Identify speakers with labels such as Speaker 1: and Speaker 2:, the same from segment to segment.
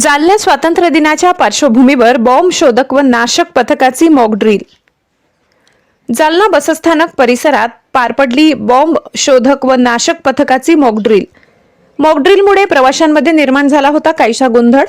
Speaker 1: जालना स्वातंत्र्य दिनाच्या पार्श्वभूमीवर बॉम्ब शोधक व नाशक पथकाची मॉक ड्रिल जालना बसस्थानक परिसरात पार पडली बॉम्ब शोधक व नाशक पथकाची मॉक ड्रिल मॉक ड्रिलमुळे प्रवाशांमध्ये निर्माण झाला होता काहीसा गोंधळ.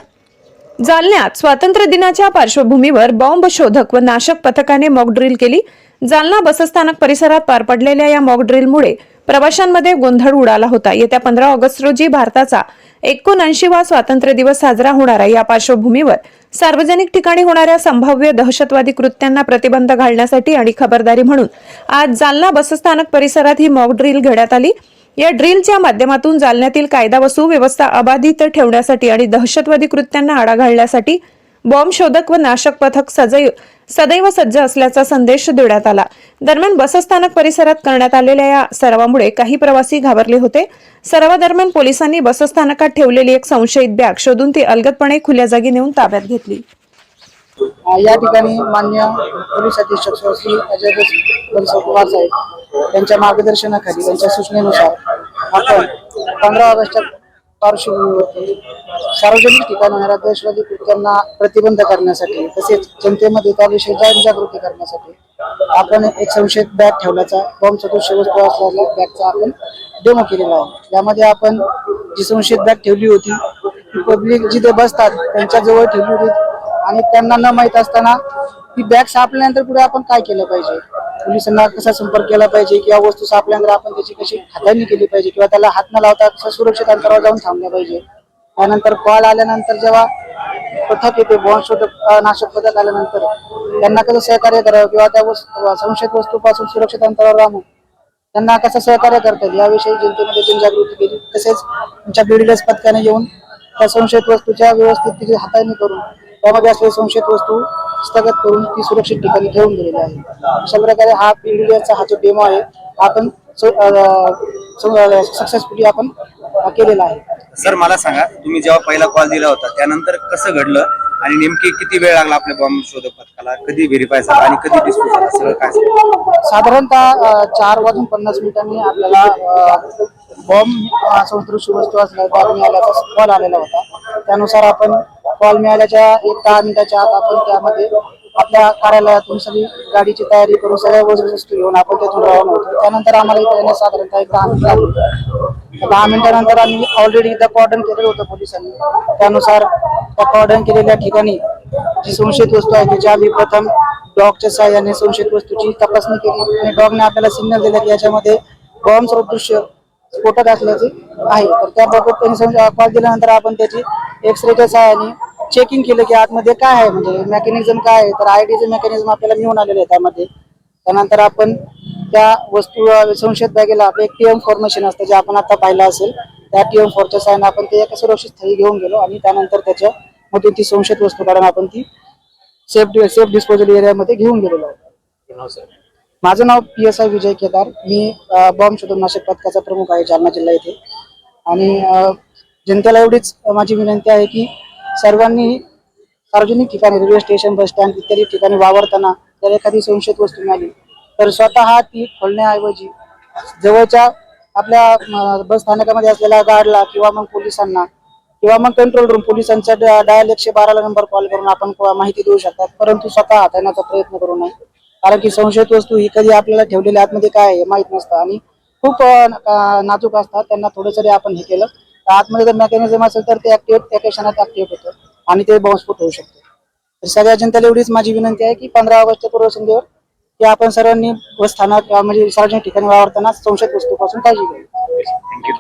Speaker 1: जालन्यात स्वातंत्र्य दिनाच्या पार्श्वभूमीवर बॉम्ब शोधक व नाशक पथकाने मॉक ड्रिल केली. जालना बसस्थानक परिसरात पार पडलेल्या या मॉक ड्रिलमुळे प्रवाशांमध्ये गोंधळ उडाला होता. येत्या पंधरा ऑगस्ट रोजी भारताचा एकोणऐंशीवा स्वातंत्र्य दिवस साजरा होणार आहे. या पार्श्वभूमीवर सार्वजनिक ठिकाणी होणाऱ्या संभाव्य दहशतवादी कृत्यांना प्रतिबंध घालण्यासाठी आणि खबरदारी म्हणून आज जालना बसस्थानक परिसरात ही मॉक ड्रिल घेण्यात आली. या ड्रिलच्या माध्यमातून जालन्यातील कायदा व सुव्यवस्था अबाधित ठेवण्यासाठी आणि दहशतवादी कृत्यांना आळा घालण्यासाठी बॉम्ब शोधक व नाशक पथक सजैव सदैव सज्ज असल्याचा संदेश देण्यात आला. दरम्यान बसस्थानक परिसरात करण्यात आलेल्या या सरावामुळे काही प्रवासी घाबरले होते. सरावादरम्यान पोलिसांनी बसस्थानकात ठेवलेली एक संशयित बॅग शोधून ती अलगदपणे खुल्या जागी नेऊन ताब्यात घेतली.
Speaker 2: या ठिकाणी मान्य पोलीस अधीक्षक श्री अजय कुमार साहेब यांच्या मार्गदर्शनाखाली यांच्या सूचनेनुसार आपण पंधरा ऑगस्ट पार्श्वभूमीवरती सार्वजनिक ठिकाणी होणाऱ्या दहशतवादी कृत्यांना प्रतिबंध करण्यासाठी तसेच जनतेमध्ये त्याविषयी जनजागृती करण्यासाठी आपण एक संशयित बॅग ठेवल्याचा बॉम्ब सदृश वस्तू असलेल्या बॅगचा आपण डेमो केलेला आहे. यामध्ये आपण जी संशयित बॅग ठेवली होती ती पब्लिक जिथे बसतात त्यांच्या जवळ ठेवली होती आणि त्यांना न माहीत असताना ती बॅग सापल्यानंतर पुढे आपण काय केलं पाहिजे? पोलिसांना कसा संपर्क केला पाहिजे किंवा वस्तू सापल्यानंतर आपण त्याची कशी हाताळणी केली पाहिजे किंवा त्याला हात न लावता कसं सुरक्षित अंतरावर जाऊन थांबलं पाहिजे. त्यानंतर कॉल आल्यानंतर जेव्हा पथक येते बॉम्बशोधक नाशक पथक आल्यानंतर त्यांना कसं सहकार्य करावं किंवा त्या वस्तू संशयित वस्तूपासून सुरक्षित अंतरावर राहून त्यांना कसं सहकार्य करता येईल याविषयी जनतेमध्ये जनजागृती केली तसेच आमच्या बीडीएस पथकाने येऊन त्या संशयित वस्तूच्या व्यवस्थित तिची हाताळणी करून त्यामध्ये असलेली संशयित वस्तू स्थगित करून ती सुरक्षित ठिकाणी ठेवून दिलेली आहे. अशा प्रकारे हा बीडीएसचा हा जो डेमो आहे हा आपण सक्सेसफुली आपण केलेला आहे.
Speaker 3: सर मला सांगा तुम्ही जेव्हा पहिला कॉल दिला होता त्यानंतर कसं घडलं आणि नेमकी किती वेळ लागला आपल्या बॉम्ब शोधक पथकाला? कधी व्हेरीफाय झाला आणि कधी डिस्प्यूट झाला? सगळं काय.
Speaker 2: साधारणतः चार वाजून पन्नास मिनिटांनी आपल्याला बॉम्ब सदृश वस्तू असल्या बॉम्ब मिळाल्याचा कॉल आलेला होता. त्यानुसार आपण कॉल मिळाल्याच्या एक दहा मिनिटाच्या आत आपण त्यामध्ये आपल्या कार्यालयातून सगळी गाडीची तयारी करून सगळ्या वस्तू घेऊन आपण तिथून रवाना होतो त्यानंतर आम्हाला इथे येण्यास साधारणतः एक दहा मिनिट लागली. दहा मिनिटानंतर आम्ही ऑलरेडी एकदा कॉर्डन केलेलं होतं पोलिसांनी. त्यानुसार त्या कॉर्डन केलेल्या ठिकाणी जी संशयित वस्तू आहे त्याची आम्ही प्रथम डॉगच्या सहाय्याने संशयित वस्तूची तपासणी केली आणि डॉगने आपल्याला सिग्नल दिला की याच्यामध्ये बॉम्ब सदृश्य स्फोटक असल्याचे आहे. तर त्याबाबत त्यांनी कॉल दिल्यानंतर आपण त्याची एक्स रेच्या सहाय्याने चेकिंग केलं की आतमध्ये काय आहे? म्हणजे मेकॅनिझम काय आहे? तर आय डीचं मेकॅनिझम आपल्याला मिळून आलेलं आहे त्यामध्ये. त्यानंतर आपण त्या वस्तू संशयित बॅगेला आपलं एक टीएम फॉर्मेशन असतं जे आपण आता पाहिलं असेल. त्या टीएम फॉरच्या सहाय्याने आपण ते एका सुरक्षित स्थळी घेऊन गेलो आणि त्यानंतर त्याच्यामधून ती संशयित वस्तू काढून आपण ती सेफ सेफ डिस्पोजल एरियामध्ये घेऊन गेलेलो आहोत. माझं नाव P S I Vijay Kedar. Me bomb शोधनाशक पथकाचा प्रमुख आहे जालना जिल्हा येथे. आणि जनतेला एवढीच माझी विनंती आहे की सर्वांनी सार्वजनिक ठिकाणी रेल्वे स्टेशन बस स्टँड इत्यादी ठिकाणी वावरताना जर एखादी संशयित वस्तू मिळाली तर स्वतः ती खोलण्याऐवजी जवळच्या आपल्या बस स्थानकामध्ये असलेल्या गार्डला किंवा मग पोलिसांना किंवा मग कंट्रोल रूम पोलिसांच्या डायल एकशे बाराला नंबर कॉल करून आपण माहिती देऊ शकतात. परंतु स्वतः हाताळण्याचा प्रयत्न करू नये. कारण की संशयित वस्तू ही कधी आपल्याला ठेवलेल्या आतमध्ये काय आहे माहीत नसतं. आणि खूप नाजूक असतात. त्यांना थोडं जरी आपण हे केलं. आतमध्ये जर मेकॅनिझम असेल तर ते ऍक्टिव्हेट त्या क्षणात ऍक्टिव्ह होतं आणि ते बॉम्बस्फोट होऊ शकतो. तर सगळ्या जनतेला एवढीच माझी विनंती आहे की पंधरा ऑगस्टच्या पूर्वसंध्येवर की आपण सर्वांनी बस स्थानक म्हणजे सार्वजनिक ठिकाणी वावरताना संशयित वस्तूपासून काळजी घ्यावी.
Speaker 3: थँक्यू